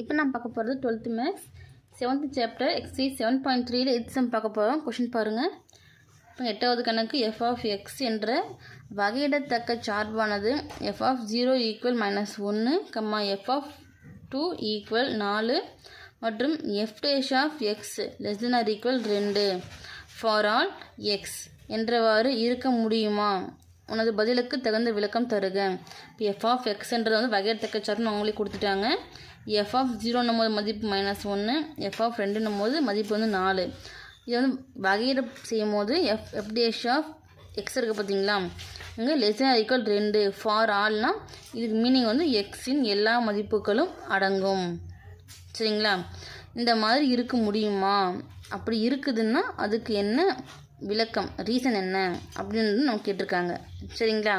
இப்போ நான் பார்க்க போகிறது twelfth maths seventh chapter exercise seven point த்ரீல எக்ஸாம் பார்க்க போகிறோம் கொஷின் பாருங்கள் இப்போ எட்டாவது கணக்கு எஃப் ஆஃப் எக்ஸ் என்ற வகையிடத்தக்க சார்பானது. F of zero equal minus ஒன்று comma F of two equal நாலு மற்றும் F dash of X less than or equal ரெண்டு. ஃபார் ஆல் எக்ஸ் என்றவாறு இருக்க முடியுமா? உனது பதிலுக்கு தகுந்த விளக்கம் தருக. இப்போ எஃப் ஆஃப் எக்ஸ்ன்றது வந்து வகையத்தக்க சார்ட்னு அவங்களே கொடுத்துட்டாங்க. எஃப் ஆஃப் ஜீரோன்னும் போது மதிப்பு மைனஸ் ஒன்று எஃப் ஆஃப் ரெண்டுன்னும் போது மதிப்பு வந்து நாலு. இது வந்து வகையிட செய்யும் போது எஃப் எஃப்டிஎஸ் ஆஃப் எக்ஸ் இருக்குது பார்த்தீங்களா இங்கே லெஸ் ஈக்குவல் ரெண்டு ஃபார் ஆல்னா இதுக்கு மீனிங் வந்து எக்ஸின் எல்லா மதிப்புகளும் அடங்கும். சரிங்களா? இந்த மாதிரி இருக்க முடியுமா? அப்படி இருக்குதுன்னா அதுக்கு என்ன விளக்கம் ரீசன் என்ன அப்படின்னு நம்ம கேட்டிருக்காங்க. சரிங்களா?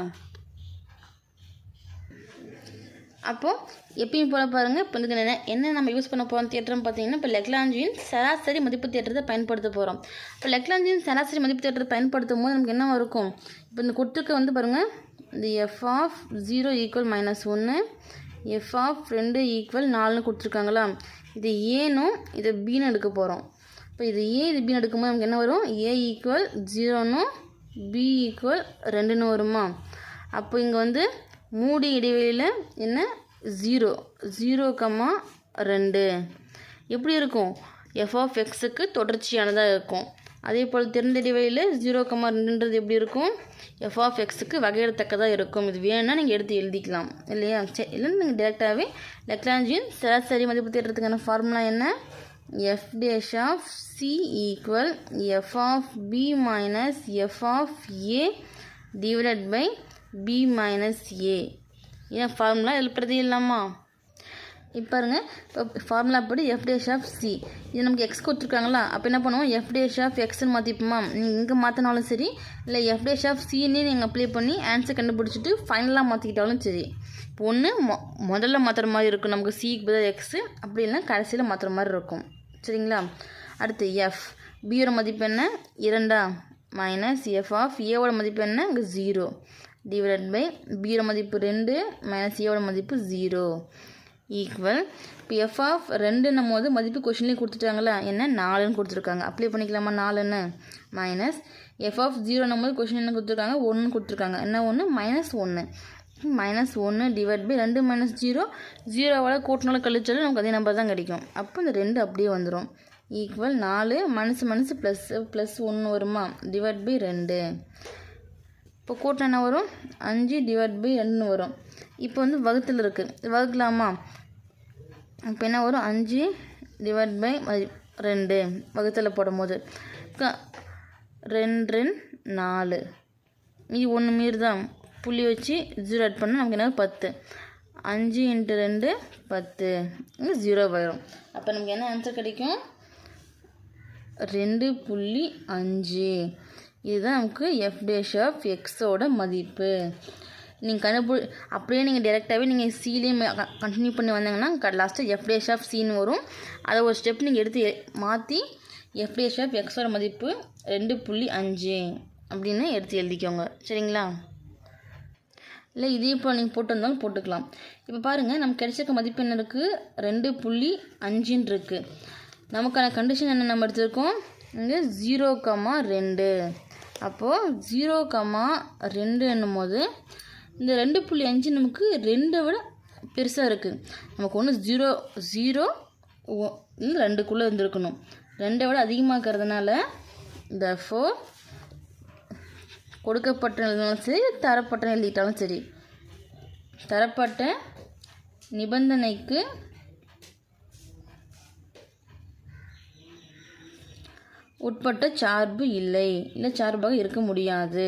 அப்போது எப்பயும் போல பாருங்கள் இப்போ இதுக்கு என்ன என்ன நம்ம யூஸ் பண்ண போகிறோம் தேட்டர்னு பார்த்தீங்கன்னா இப்போ லெக்லாஞ்சியின் சராசரி மதிப்பு தேட்டத்தை பயன்படுத்த போகிறோம் இப்போ லெக்லாஞ்சியின் சராசரி மதிப்பு தேட்டத்தை பயன்படுத்தும் போது நமக்கு என்ன இருக்கும்? இப்போ இந்த கொடுத்துருக்க வந்து பாருங்கள் இந்த F of zero equal minus ஒன்று எஃப் ஆஃப் ரெண்டு ஈக்குவல் நாலுன்னு கொடுத்துருக்காங்களா இது ஏனும் இதை பீனு எடுக்க போகிறோம் இப்போ இது ஏ இது பின்னு எடுக்கும்போது நமக்கு என்ன வரும்? ஏ ஈக்குவல் ஜீரோனும் பி ஈக்குவல் ரெண்டுன்னு வருமா? அப்போ இங்கே வந்து மூடி இடைவெளியில் என்ன? ஜீரோ ஜீரோ கம்மா ரெண்டு. எப்படி இருக்கும்? எஃப் ஆஃப் எக்ஸுக்கு தொடர்ச்சியானதாக இருக்கும். அதே போல் திறந்த இடைவெளியில் ஜீரோ கம்மா ரெண்டுன்றது எப்படி இருக்கும்? எஃப் ஆஃப் எக்ஸுக்கு வகையிடத்தக்கதாக இருக்கும். இது வேணும்னா நீங்கள் எடுத்து எழுதிக்கலாம். இல்லையா? சரி இல்லைன்னு நீங்கள் டேரெக்டாகவே லெக்லாஞ்சியின் சராசரி மதிப்பு தேடுறதுக்கான ஃபார்முலா என்ன? F dash of C equal F of B minus F of A divided by B minus A ஏன் ஃபார்முலா எழுப்புறது இல்லாமா? இப்போ பாருங்க இப்போ ஃபார்முலா படி எஃப் டேஷ் ஆஃப் சி இது நமக்கு எக்ஸ் கொடுத்துருக்காங்களா? அப்போ என்ன பண்ணுவோம்? எஃப் டேஷ் ஆஃப் எக்ஸ்னு மாற்றிப்போமா நீங்கள் இங்கே மாற்றினாலும் சரி இல்லை எஃப் டேஷ் ஆஃப் சின்னே நீங்கள் அப்ளை பண்ணி ஆன்சர் கண்டுபிடிச்சிட்டு ஃபைனலாக மாற்றிக்கிட்டாலும் சரி. இப்போ ஒன்று மொ முதல்ல மாற்றுற மாதிரி இருக்கும். நமக்கு சிக்கு பதில் எக்ஸு அப்படி இல்லைன்னா கடைசியில் மாற்றுற மாதிரி இருக்கும். சரிங்களா? அடுத்து எஃப் பியோட மதிப்பு என்ன? இரண்டா மைனஸ் எஃப் ஆஃப் ஏவோட மதிப்பு என்ன? இங்கே ஜீரோ டிவைடட் பை பியோட மதிப்பு ரெண்டு மைனஸ் ஏவோட மதிப்பு ஜீரோ ஈக்குவல் இப்போ எஃப் ஆஃப் ரெண்டுன்னும் போது மதிப்பு கொஷின்லேயும் கொடுத்துட்டாங்களா என்ன? நாலுன்னு கொடுத்துருக்காங்க. அப்ளை பண்ணிக்கலாமா? நாலுன்னு? மைனஸ் எஃப் ஆஃப் ஜீரோன்னும் போது கொஷின் என்ன கொடுத்துருக்காங்க? ஒன்று கொடுத்துருக்காங்க. என்ன ஒன்று மைனஸ் ஒன்று மைனஸ் ஒன்று டிவைட் பை ரெண்டு மைனஸ் ஜீரோ ஜீரோவோட கூட்டினாலும் கழிச்சாலும் நமக்கு அதே நம்பர் தான் கிடைக்கும். அப்போ இந்த ரெண்டு அப்படியே வந்துடும் ஈக்குவல் நாலு மனசு மனசு ப்ளஸ் ப்ளஸ் ஒன்று வருமா? டிவைட் பை ரெண்டு. இப்போ கூட்டம் என்ன வரும்? அஞ்சு டிவைட் பை ரெண்டுன்னு வரும். இப்போ வந்து வகுத்தில் இருக்குது வகுக்கலாமா? இப்போ என்ன வரும்? அஞ்சு டிவைட் பை ரெண்டு. வகுத்தில் போடும்போது. ரெண்டு ரெண்டு நாலு. மீதி ஒன்று மீறி தான் புள்ளி வச்சு ஜீரோ ஆட் பண்ணால் நமக்கு என்ன பத்து. அஞ்சு இன்ட்டு ரெண்டு பத்து. இங்கே ஜீரோ வரும் அப்போ நமக்கு என்ன ஆன்சர் கிடைக்கும்? ரெண்டு புள்ளி அஞ்சு. இதுதான் நமக்கு எஃப் டேஷ் ஆஃப் எக்ஸோட மதிப்பு. நீங்கள் கண்டுபிடி அப்படியே நீங்கள் டேரெக்டாகவே நீங்கள் சீலேயும் கண்டினியூ பண்ணி வந்தீங்கன்னா லாஸ்ட்டாக எஃப் டேஷ் ஆஃப் சின்னு வரும். அதை ஒரு ஸ்டெப் நீங்கள் எடுத்து மாற்றி எஃப் டேஷ் ஆஃப் எக்ஸோட மதிப்பு ரெண்டு புள்ளி அஞ்சு அப்படின்னு எடுத்து எழுதிக்கோங்க. சரிங்களா? இல்லை இதே இப்போ நீங்கள் போட்டு வந்தாலும் போட்டுக்கலாம். இப்போ பாருங்கள் நமக்கு கிடைச்சிருக்க மதிப்பு என்ன இருக்குது ரெண்டு புள்ளி அஞ்சுன்னு இருக்குது நமக்கான கண்டிஷன் என்ன நம்ம எடுத்திருக்கோம்? இங்கே ஜீரோ கமா ரெண்டு. அப்போது ஜீரோ கமா ரெண்டு என்னும் போது இந்த ரெண்டு புள்ளி அஞ்சு நமக்கு ரெண்டை விட பெருசாக இருக்குது நமக்கு ஒன்று ஜீரோ ஜீரோ இல்லை ரெண்டுக்குள்ளே இருந்திருக்கணும். ரெண்டை விட அதிகமாக இருக்கிறதுனால இந்த ஃபோர் கொடுக்கப்பட்ட எழுதினாலும் சரி தரப்பட்ட எழுதிட்டாலும் சரி. தரப்பட்ட நிபந்தனைக்கு உட்பட்ட சார்பு இல்லை. இல்லை சார்பாக இருக்க முடியாது.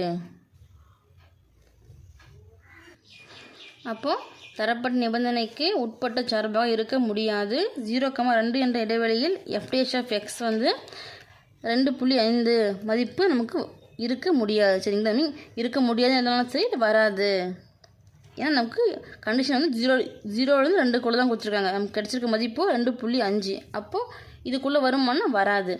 அப்போது தரப்பட்ட நிபந்தனைக்கு உட்பட்ட சார்பாக இருக்க முடியாது. ஜீரோ கமா ரெண்டு என்ற இடைவெளியில் எஃப்டேஷ் ஆஃப் எக்ஸ் வந்து ரெண்டு புள்ளி ஐந்து மதிப்பு நமக்கு இருக்க முடியாது சரிங்களா? மீன் இருக்க முடியாது இருந்தாலும் சரி வராது. ஏன்னா நமக்கு கண்டிஷன் வந்து ஜீரோ ஜீரோலேருந்து ரெண்டுக்குள்ளே தான் கொடுத்துருக்காங்க. நமக்கு கிடச்சிருக்க மதிப்பு ரெண்டு புள்ளி அஞ்சு. அப்போது இதுக்குள்ளே வருமானம் வராது.